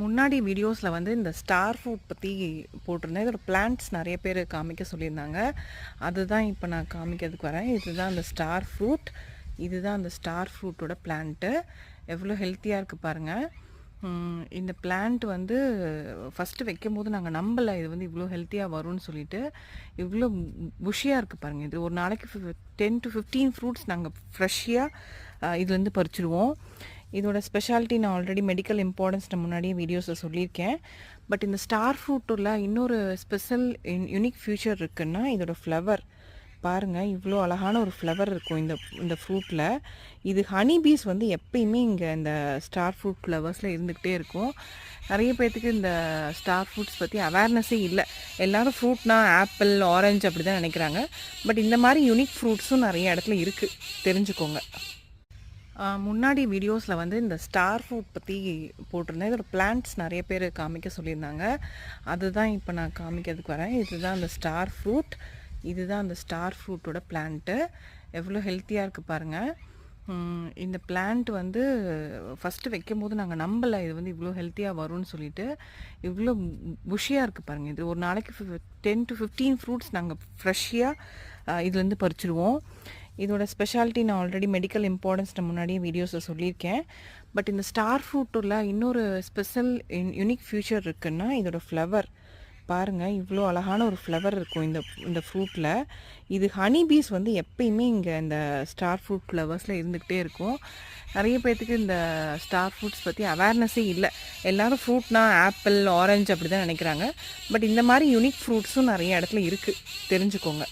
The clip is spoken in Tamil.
முன்னாடி வீடியோஸில் வந்து இந்த ஸ்டார் ஃப்ரூட் பற்றி போட்டிருந்தேன். இதோட பிளான்ட்ஸ் நிறைய பேர் காமிக்க சொல்லியிருந்தாங்க. அதுதான் இப்போ நான் காமிக்கிறதுக்கு வரேன். இதுதான் அந்த ஸ்டார் ஃப்ரூட். இதுதான் அந்த ஸ்டார் ஃப்ரூட்டோட பிளான்ட்டு. எவ்வளோ ஹெல்த்தியாக இருக்குது பாருங்கள் இந்த பிளான்ட் வந்து ஃபஸ்ட்டு வைக்கும் போது நாங்கள் நம்பலை. இது வந்து இவ்வளோ ஹெல்த்தியாக வரும்னு சொல்லிட்டு இவ்வளோ புஷியாக இருக்குது பாருங்கள் இது ஒரு நாளைக்கு டென் டு ஃபிஃப்டீன் ஃப்ரூட்ஸ் நாங்கள் ஃப்ரெஷ்ஷியாக இதுலேருந்து பறிச்சிடுவோம் இதோட ஸ்பெஷாலிட்டி நான் ஆல்ரெடி மெடிக்கல் இம்பார்ட்டன்ஸ் நான் முன்னாடியே வீடியோஸில் சொல்லியிருக்கேன். பட் இந்த ஸ்டார் ஃப்ரூட்டில் இன்னொரு ஸ்பெஷல் யூனிக் ஃபியூச்சர் இருக்குன்னா இதோட ஃப்ளவர் பாருங்கள் இவ்வளோ அழகான ஒரு ஃப்ளவர் இருக்கும் இந்த இந்த ஃப்ரூட்டில் இது ஹனி பீஸ் வந்து எப்பயுமே இங்கே இந்த ஸ்டார் ஃப்ரூட் ஃப்ளவர்ஸில் இருந்துக்கிட்டே இருக்கும். நிறைய பேர்த்துக்கு இந்த ஸ்டார் ஃப்ரூட்ஸ் பற்றி அவேர்னஸே இல்லை. எல்லாரும் ஃப்ரூட்னா ஆப்பிள் ஆரஞ்சு அப்படி தான் நினைக்கிறாங்க. பட் இந்த மாதிரி யூனிக் ஃப்ரூட்ஸும் நிறைய இடத்துல இருக்குது தெரிஞ்சுக்கோங்க. முன்னாடி வீடியோஸில் வந்து இந்த ஸ்டார் ஃப்ரூட் பற்றி போட்டிருந்தேன். இதோட பிளான்ட்ஸ் நிறைய பேர் காமிக்க சொல்லியிருந்தாங்க. அதுதான் இப்போ நான் காமிக்கிறதுக்கு வரேன். இதுதான் அந்த ஸ்டார் ஃப்ரூட். இதுதான் அந்த ஸ்டார் ஃப்ரூட்டோட பிளான்ட்டு. எவ்வளோ ஹெல்த்தியாக இருக்குது பாருங்கள் இந்த பிளான்ட் வந்து ஃபஸ்ட்டு வைக்கும் போது நாங்கள் நம்பலை இது வந்து இவ்வளோ ஹெல்த்தியாக வரும்னு சொல்லிட்டு. இவ்வளோ புஷியாக இருக்குது பாருங்கள் இது ஒரு நாளைக்கு டென் டு ஃபிஃப்டீன் ஃப்ரூட்ஸ் நாங்கள் ஃப்ரெஷ்ஷியாக இதுலேருந்து பறிச்சிடுவோம் இதோட ஸ்பெஷாலிட்டி நான் ஆல்ரெடி மெடிக்கல் இம்பார்ட்டன்ஸ் நான் முன்னாடியே வீடியோஸில் சொல்லியிருக்கேன். பட் இந்த ஸ்டார் ஃப்ரூட்டில் இன்னொரு ஸ்பெஷல் யூனிக் ஃபியூச்சர் இருக்குன்னா இதோட ஃப்ளவர் பாருங்கள் இவ்வளோ அழகான ஒரு ஃப்ளவர் இருக்கும் இந்த இந்த ஃப்ரூட்டில் இது ஹனி பீஸ் வந்து எப்பயுமே இங்கே இந்த ஸ்டார் ஃப்ரூட் ஃப்ளவர்ஸில் இருந்துக்கிட்டே இருக்கும். நிறைய பேர்த்துக்கு இந்த ஸ்டார் ஃப்ரூட்ஸ் பற்றி அவேர்னஸே இல்லை. எல்லாரும் ஃப்ரூட்னா ஆப்பிள் ஆரஞ்சு அப்படி தான் நினைக்கிறாங்க. பட் இந்த மாதிரி யூனிக் ஃப்ரூட்ஸும் நிறைய இடத்துல இருக்குது தெரிஞ்சுக்கோங்க.